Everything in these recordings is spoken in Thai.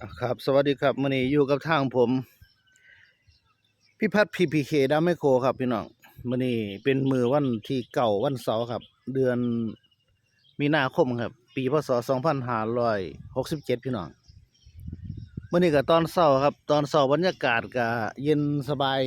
ครับ สวัสดีครับมื่อนี้อยู่กับทางผมพี่พัฒน์พีพีเคดามไมโครครับพี่น้องมื่อนี้เป็นมือวันที่เก่าวันเสาร์ครับ เดือนมีนาคมครับ ปีพศสองพันห้าร้อยหกสิบเจ็ดพี่น้องมื่อนี้ก็ตอนเช้าครับ ตอนเช้าบรรยากาศก็เย็นสบาย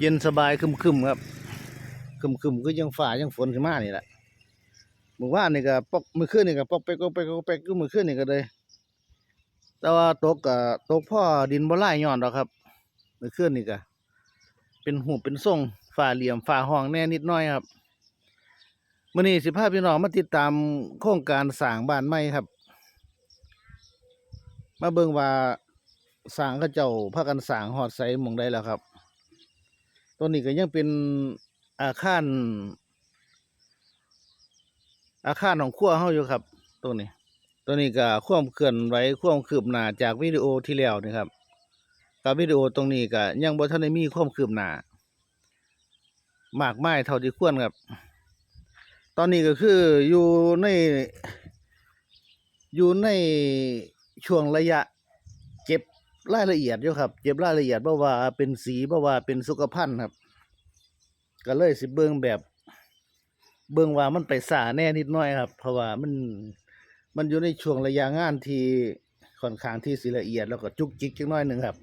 เย็นสบายครึมๆครับครึมๆก็ยังฝ่ายังฝนขึ้นมานี่แหละ มื่อวานนี่ก็ปอกมื้อคืนนี่ก็ปอกไปก็ไปก็ไปก็มื้อคืนนี่ก็เลย แต่ว่าตกก็ตกพ่อดินบ่หลายย้อนดอกครับ มื้อคืนนี่ก็เป็นหูเป็นทรงฟ้าเหลี่ยมฟ้าห้องแน่นิดน่อยครับมื้อนี้สิพาพี่น้องมาติดตามโครงการสร้างบ้านใหม่ครับ มาเบิ่งว่าสร้างเขาเจ้าพากันสร้างฮอดไสหม่องใดแล้วครับ ตัวนี้ก็ยังเป็นอาคาร อาคารของครัวเฮาอยู่ครับตัวนี้ ตัวนี้ก็ควมเคลื่อนไหวควมคืบหน้าจากวิดีโอที่แล้วนี่ครับกับวิดีโอตรงนี้ก็ยังบ่ทันได้มีควมคืบหน้ามากมายเท่าที่ควรครับ ตอนนี้ก็คืออยู่ใน อยู่ในช่วงระยะ เก็บรายละเอียดอยู่ครับ เก็บรายละเอียดเพราะว่าเป็นสีเพราะว่าเป็นสุขภัณฑ์ครับ ก็เลยสิเบิ่งแบบ เบิ่งว่ามันไปสาแน่นิดหน่อยครับ เพราะว่ามันมันอยู่ในช่วงระยะงานที่ค่อนข้างที่สิละเอียดแล้วก็จุกจิกจักหน้อยหนึ่งครับ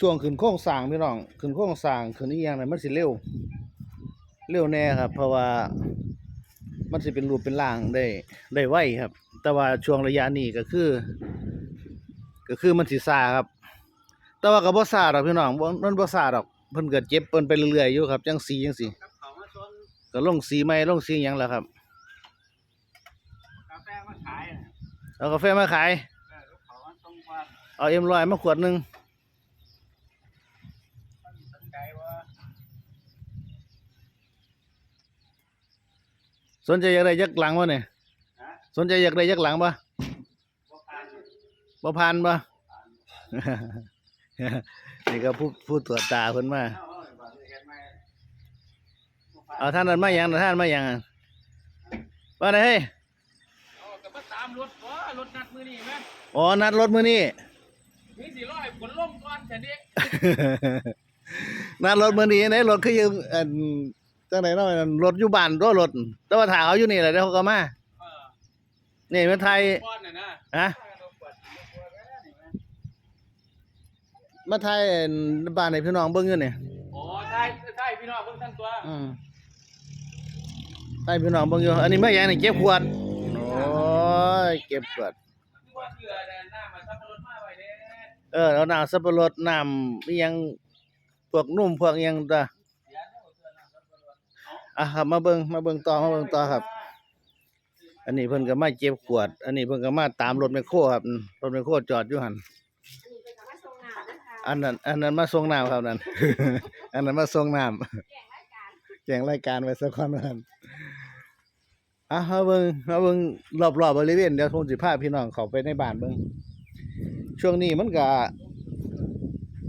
ช่วงขึ้นโค้งสร้างพี่น้องขึ้นโค้งสร้างขึ้นอีหยังน่ะมันสิเร็ว เร็วแน่ครับ เพราะว่ามันสิเป็นรูปเป็นร่างได้ได้ไวครับ แต่ว่าช่วงระยะนี้ก็คือ ก็คือมันสิซาครับ แต่ว่าก็บ่ซาดอกพี่น้องบ่มันบ่ซาดอก เพิ่นก็เจ็บเพิ่นไปเรื่อยๆอยู่ครับจังสีจังสีกับเขามาชนก็ลงสีใหม่ลงสีหยังแล้วครับกาแฟมาขายน่ะเอากาแฟมาขาย เออกับเขามาส่งว่าเอาเอ็มลอยมาขวดหนึงมันสนใจว่าสนใจอยากได้ยักหลังบ่เนี่ยฮะสนใจอยากได้ยักหลังบ่บ่ผ่านบ่ผ่านบ่ นี่ก็ผู้ผู้ตรวจตาเพิ่นมาเอาเอาบ่ได้เฮ็ดใหม่บ่ผ่านเอาท่านนั้นมาหยังท่านมาหยังอะว่าไดเฮ้ยเอาก็มาตามรถว่ารถนัดมื้อนี้แม่อ๋อนัดรถมื้อนี้มีสิร้อยผลลงก่อนแต่นี้นัดรถมื้อนี้ไหนรถคืออยู่อันจังไดเนาะอันรถอยู่บ้านตัวรถแต่ว่าถ้าเขาอยู่นี่แหละเดี๋ยวเขาก็มาเออนี่มาไทยก่อนน่ะนะฮะ ลงก่อนลงก่อนแม่นี่แม่ มาไทยอันบ้านให้พี่น้องเบิ่งอยู่นี่โอ้ใช่ใช่พี่น้องเพิ่งท่านตัวอืมไทยพี่น้องเบิ่งอยู่ อันนี้มาหยังนี่เก็บขวด โอ้ย เก็บขวดคือว่าเกลือแดนหน้ามาซับรถมาไว้เด้เออเอาน้ำสับปะรดน้ำอิหยังพวกนุ่มพวกอิหยังตาเดี๋ยวเอาเกลือน้ำซับรถเอาอะครับมาเบิ่งมาเบิ่งต่อมาเบิ่งต่อครับ อันนี้เพิ่นก็มาเก็บขวด อันนี้เพิ่นก็มาตามรถแมคโครครับอืมรถแมคโครจอดอยู่หั่น อันนี้เป็นคำว่าทรงงานนะคะอันนั้นอันนั้นมาส่งน้ำครับนั่น อันนั้นมาส่งน้ำแจ้งรายการแจ้งรายการไว้สักคนนั่นอะมาเบิ่งมาเบิ่งรอบๆบริเวณเดี๋ยวผมสิพาพี่น้องเข้าไปในบ้านเบิ่งช่วงนี้มันก็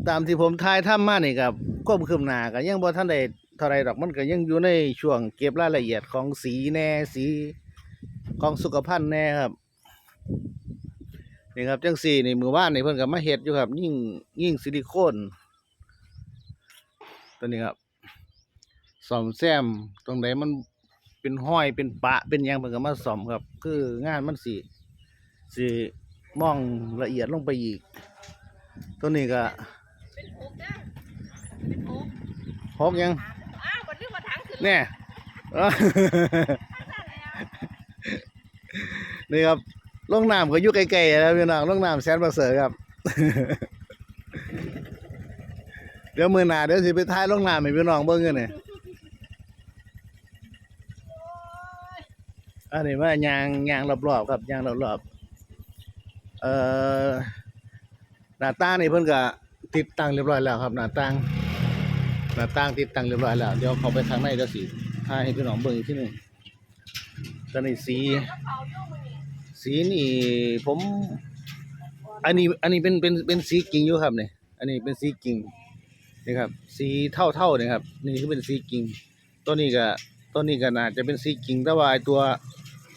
ตามที่ผมถ่ายทำมานี่ก็ควบคืบหน้าก็ยังบ่ทันได้เท่าไรดอกมันก็ยังอยู่ในช่วงเก็บรายละเอียดของสีแน่สีของสุขภัณฑ์แน่ครับ นี่ครับจังสี่นี่มือว่านนี่เพิ่นก็มาเฮ็ดอยู่ครับ ยิ่งยิ่งซิลิโคนตัวนี้ครับซ่อมแซมตรงไหนมันเป็นห้อยเป็นปะเป็นหยังเพิ่นก็มาซ่อมครับ คืองานมันสิสิมองละเอียดลงไปอีก ตัวนี้ก็เป็นโคกเด้อเป็นโคกหกหยังอ้าวบันทึกมาทั้งคืนแน่เอ้อนี่ครับ ลงน้ำก็อยู่ไกลๆแล้วพี่น้องลงน้ำแสนประเสริฐครับ เดี๋ยวมือหนาเดี๋ยวสิไปท้ายลงน้ำให้พี่น้องเบิ่งกันนี่อันนี้ว่ายางยางรอบๆครับยางรอบๆเอ่อหน้าต่างนี่เพิ่นก็ติดตั้งเรียบร้อยแล้วครับหน้าต่างหน้าต่างติดตั้งเรียบร้อยแล้วเดี๋ยวเขาไปข้างในเดี๋ยวสิถ่ายให้พี่น้องเบิ่งอีกทีหนึงตอนนี้สี สีนี่ผม อันนี้อันนี้เป็นเป็นเป็นสีกิ่งอยู่ครับเนี่ยอันนี้เป็นสีกิ่งนี่ครับ สีเท่าเท่านี่ครับ นี่คือเป็นสีกิ่งตัวนี้ก็ตัวนี้ก็น่าจะเป็นสีจริงแต่ว่าไอตัว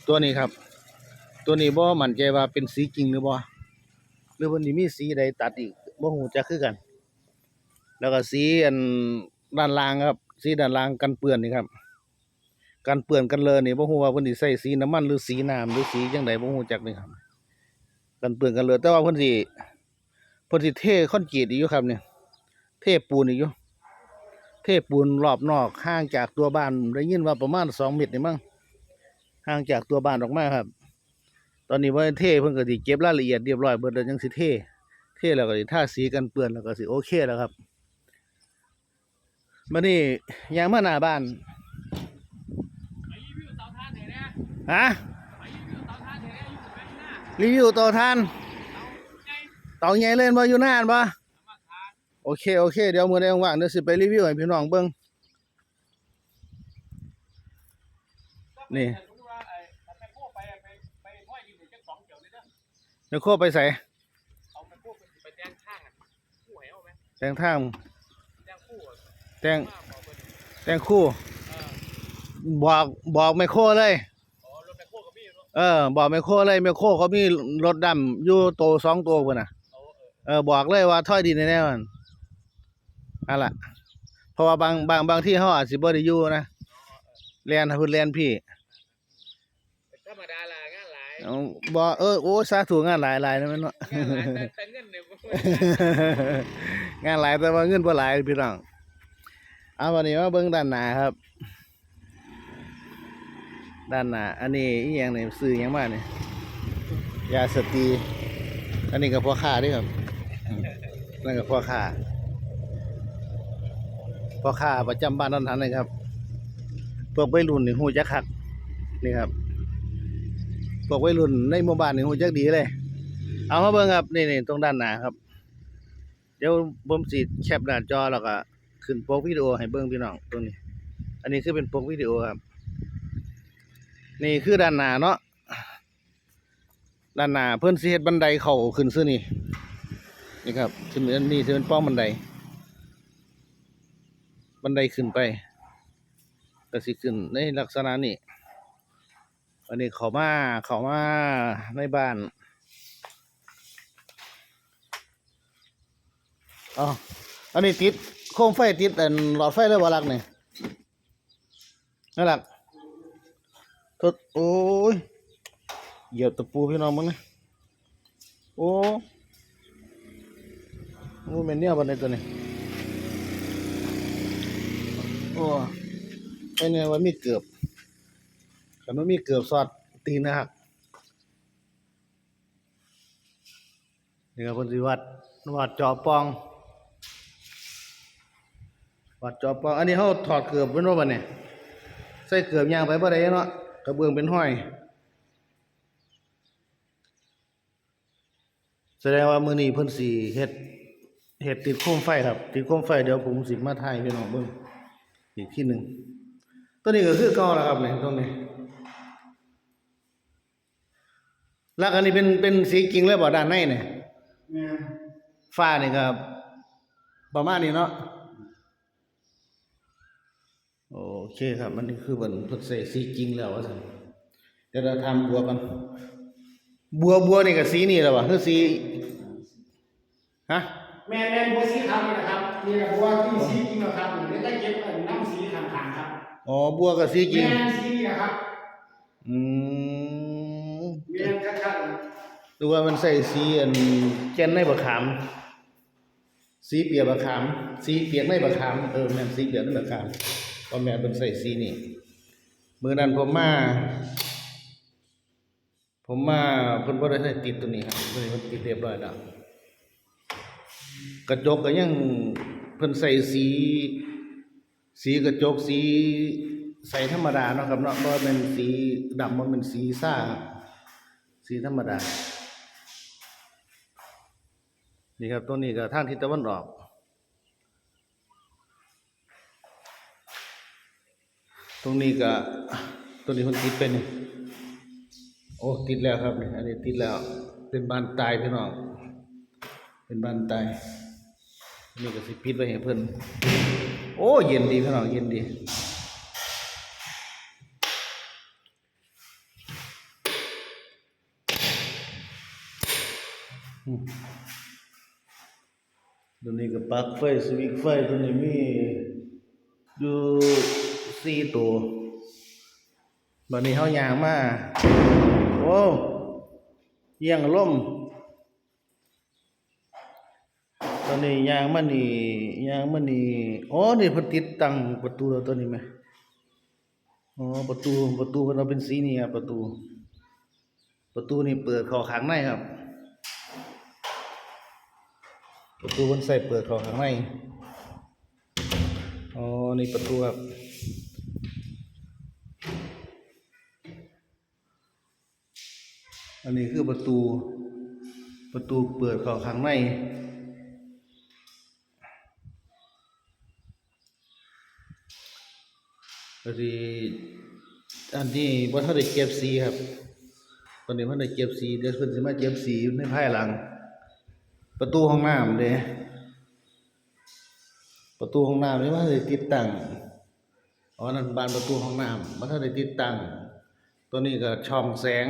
ตัวนี้ครับ ตัวนี้บ่มั่นใจว่าเป็นสีจริงหรือบ่หรือว่านี่มีสีใดตัดอีกบ่ฮู้จักคือกัน แล้วก็สีอันด้านล่างครับ สีด้านล่างกันเปื้อนนี่ครับ กันเปื้อนกันเลอะนี่บ่ฮู้ว่าเพิ่นสิใส่สีน้ำมันหรือสีน้ำหรือสีจังไดบ่ฮู้จักนี่ครับกันเปื้อนกันเลอะแต่ว่าเพิ่นสิเพิ่นสิเทคอนกรีตอีกอยู่ครับเนี่ยเทปูนอีกอยู่เทปูนรอบนอกห่างจากตัวบ้านได้ยินว่าประมาณ2เมตรนี่มั้งห่างจากตัวบ้านออกมาครับ ตอนนี้ว่าเทเพิ่นก็สิเก็บรายละเอียดเรียบร้อยเบิดแล้วจังสิเทเทแล้วก็สิทาสีกันเปื้อนแล้วก็สิโอเคแล้วครับมานี่ยางมาหน้าบ้าน ไปรีวิวเตาถ่านเห็นไหม ฮะไปรีวิวเตาถ่านเห็นไหมอยู่แบงค์หน้ารีวิวเตาทานไงเตาใหญ่เล่นบ่อยู่นานบ่สามารถทานโอเคโอเคเดี๋ยวมื้อใดว่างๆเดี๋ยวสิไปรีวิวให้พี่น้องเบิ่งนี่สมมุติว่าไอ้เอาแม่โคไปไปไปห้อยดินจักสองเกี่ยวเลยเด้อเดี๋ยวโคไปใส่เอาแม่โคไปแจ้งข้างอะคู่ให้เอาไหมแตงทางแจ้งคู่อะแตงมาบอกเพิ่นแตงคู่เออบอกบอกแม่โคเลย เนาะเออ บอกแม่โคเลยแม่โคเขามีรถดำอยู่โตสองตัวพุ่นน่ะ เอาเออเออบอกเลยว่าถ้อยดินแน่ๆมันนั่นล่ะเพราะว่าบางบางบางที่เขาอาจสิบ่ได้อยู่นะแลนเพิ่นแลนพี่ธรรมดาล่ะงานหลายเอาบ่เออโอ้สาธุงานหลายหลายนะแม่นเนาะ งานหลายแต่แต่เงินเนี่ยบ่ค่อยงานหลายแต่ว่าเงินบ่หลายพี่น้อง เอาวันนี้มาเบิ่งด้านหน้าครับ ด้านหน้าอันนี้อีหยังนี่ซื้อหยังมานี่ยาสตรีอันนี้ก็พ่อค้าเด้วยครับอืมนั่นก็พ่อค้าพ่อค้าประจำบ้านนั้นทันเลยครับพวกวัยรุ่นนี่ฮู้จักคักนี่ครับพวกวัยรุ่นในหมู่บ้านนี่ฮู้จักดีเลย เอามาเบิ่งครับนี่นี่ตรงด้านหน้าครับ เดี๋ยวผมสิแคปหน้าจอแล้วก็ขึ้นโปกวิดีโอให้เบิ่งพี่น้องตรงนี้ อันนี้คือเป็นโปกวิดีโอครับ นี่คือด้านหน้าเนาะด้านหน้าเพิ่อนสิเฮ็ดบันไดเข้าขึ้นซื่อนี่นี่ครับสิเป็นนี่สิเป็นป้องบันได บันไดขึ้นไปก็สิขึ้นในลักษณะนี้อันนี้เข้ามาเข้ามาในบ้านอ๋ออันนี้ติดโคมไฟติดอันหลอดไฟเลยบ่ลักนี่นั่นลัก ดโอ้ยเหยียบตะปูพี่น้องมึงนะโอ้โอ้แม่นเนี่ยบันไดตัวนี้โอ้ไอเนี่ยว่ามีเกือบคันว่มีเกือบสอดตีนนะครับนี่ครับเพิ่นสิวัดวัดจอปอง วัดจอปอง อันนี้เขาถอดเกือบเป็นว่าบัดเนี่ยใส่เกือบยางไปบ่ได้เนาะ กระเบื้องเป็นห้อย แสดงว่ามื้อนี้เพิ่นสิเฮ็ดเฮ็ดติดโคมไฟครับติดโคมไฟเดี๋ยวผมสิมาถ่ายให้พี่น้องเบิ่งอีกทีหนึงตัวนี้ก็คือเก่าแล้วครับเนี่ยตรงนี้แล้วอันนี้เป็นเป็นสีจริงเลยบ่ด้านในเนี่ยฟ้านี่ก็ประมาณนี้เนาะ โอเคครับ มันนี่คือเหมือนเพิ่นใส่สีจริงแล้วว่าซั่นเดี๋ยวเราทำบัวกันบัวบัวนี่ก็สีนี่แหละวะคือสีฮะแม่แม่บัวสีขาวนี่นะครับนี่แหละบัวที่สีจริงนะครับนี่ได้เก็บอันน้ำสีขางๆครับอ๋อบัวกับสีจริงแม่สีนี่นะครับอืมแม่คักดูว่ามันใส่สีอันแก่นในบะขาม สีเปียกบะขาม สีเปียกในบะขามเออแม่นสีเปียกในบะขามเพราะแม่เพิ่นใส่สีนี่มือนั้นผมมา ผมมาเพิ่นบ่ได้ใส่ติดตัวนี้ครับตัวนี้มันติดเรียบร้อยแล้วกระจกก็ยังเพิ่นใส่สี สีกระจกสีใสธรรมดาเนาะครับเนาะบ่แม่นสีดำบ่แม่นสีซ่าสีธรรมดา นี่ครับตัวนี้ก็ทางทิศตะวันออก รงนี้ก็ตัวนี้คนติดเป็นโอ้ติดแล้วครับนี่อันนี้ติดแล้ว เป็นบ้านตายพี่น้องเป็นบ้านตายนี่ก็สิปิดไว้ให้เพื่อนโอ้เย็นดีพี่น้องเย็นดีตัวนี้ก็ปักไฟสวิกไฟตัวนี้มีดู สี่ตัวบัดนี้เฮายางมาโอ้เอียงลมตอนนี้ยางมันนี่ยางมันนี่อ๋อนี่เพิ่นติดตั้งประตูแล้วตัวนี้ไหมอ๋อประตูประตูเพิ่นเอาเป็นสีนี่ครับประตู ประตูนี่เปิดข้าข้างในครับ ประตูมันใส่เปิดข้าข้างในอ๋อนี่ประตูครับ อันนี้คือประตู ประตูเปิดเข้าข้างในก็สิอันนี้บ่ทันได้เก็บสีครับ ตอนนี้เพิ่นได้เก็บสีเดี๋ยวเพิ่นสิมาเก็บสีในภายหลัง ประตูห้องน้ำเด้ประตูห้องน้ำนี่มันได้ติดตั้งอ๋อนั่นบานประตูห้องน้ำมันทันได้ติดตั้งตัวนี้ก็ช่องแสง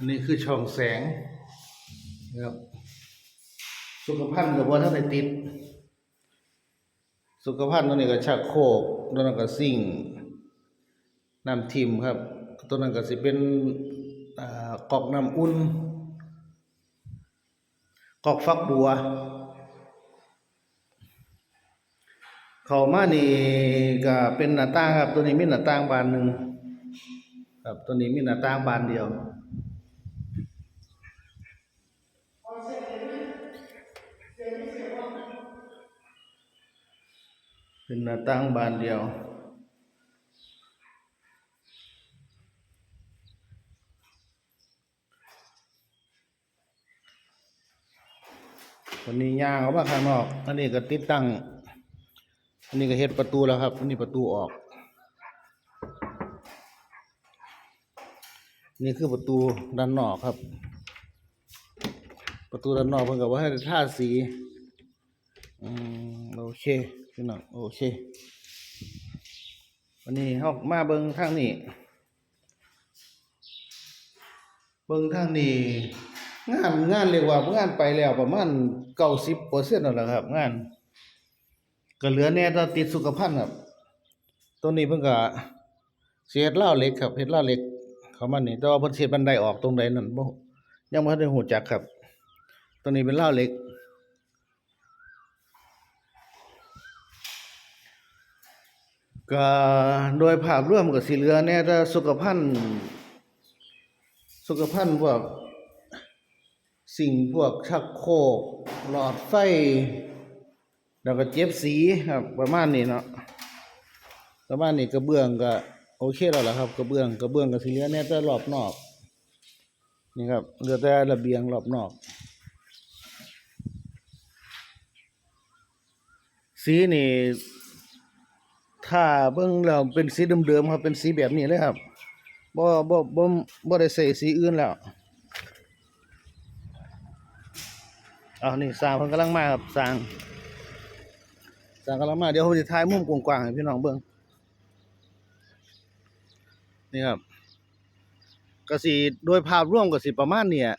อันนี้คือช่องแสงนะครับ สุขภัณฑ์ก็บ่ทันได้ติด สุขภัณฑ์ตัวนี้ก็ชักโคกตัวนั้นก็ซิ่งค์น้ำทิมครับ ตัวนั้นก็สิเป็นอกอกน้ำอุ่นกอกฟักบัว เขามานี่ก็เป็นหน้าต่างครับ ตัวนี้มีหน้าต่างบานหนึ่งครับตัวนี้มีหน้าต่างบานเดียว เป็นหน้าต่างบานเดียว วันนี้ย่างออกมาข้างนอก อันนี้ก็ติดตั้ง อันนี้ก็เฮ็ดประตูแล้วครับ อันนี้ประตูออก นี่คือประตูด้านนอกครับ ประตูด้านนอกเพิ่นก็บ่ให้ทาสี อืม โอเค พี่น้องโอเค วันนี้เฮามาเบิ่งทางนี้ เบิ่งทางนี้ งานงานเรียกว่างานไปแล้วประมาณ90%นั่นแหละครับ งาน ก็เหลือแน่ต่ติดสุขภัณฑ์ครับ ตัวนี้เพิ่นก็สิเฮ็ดราเหล็กครับเฮ็ดราเหล็ก เขามานี่แต่ว่าเพิ่นเฮ็ดบันไดออกตรงใดนั่นบ่ยังบ่ทันได้ฮู้จักครับ ตัวนี้เป็นราเหล็ก ก็โดยภาพรวมก็สิเหลือแน่แต่สุขภัณฑ์สุขภัณฑ์พวกสิ่งพวกชักโครกหลอดไฟ แล้วก็เจ็บสีครับ ประมาณนี้เนาะประมาณนี้กระเบื้องก็โอเคแล้วล่ะครับกระเบื้องกระเบื้องก็สิเหลือแน่แต่รอบนอกนี่ครับเหลือแต่ระเบียงรอบนอก สีนี่ ถ้าเบิ่งแล้วเป็นสีเดิมๆครับเป็นสีแบบนี้เลยครับบ่บ่บ่บ่ได้ใส่สีอื่นแล้วเอานี่สร้างเพิ่นกำลังมาครับสร้างสร้างกำลังมาเดี๋ยวผมสิถ่ายมุมกว้างๆให้พี่น้องเบิ่งนี่ครับก็สิโดยภาพรวมก็สิประมาณเนี้ย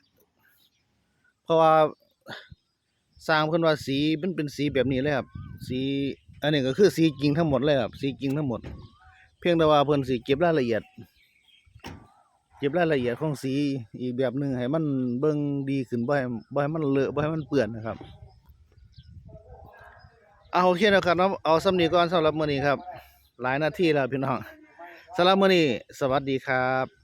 เพราะว่าสร้างเพิ่นว่าสีมันเป็นสีแบบนี้เลยครับ สี อันนี้ก็คือสีจริงทั้งหมดเลยครับสีจริงทั้งหมด เพียงแต่ว่าเพิ่นสิเก็บรายละเอียด เก็บรายละเอียดของสีอีกแบบหนึ่งให้มันเบิ่งดีขึ้นบ่ให้บ่ให้มันเลอะบ่ให้มันเปื้อนนะครับเอาโอเคนะครับเนาะเอาสำนีก่อนสำหรับมื้อนี้ครับ หลายนาทีแล้วพี่น้องสำหรับมื้อนี้สวัสดีครับ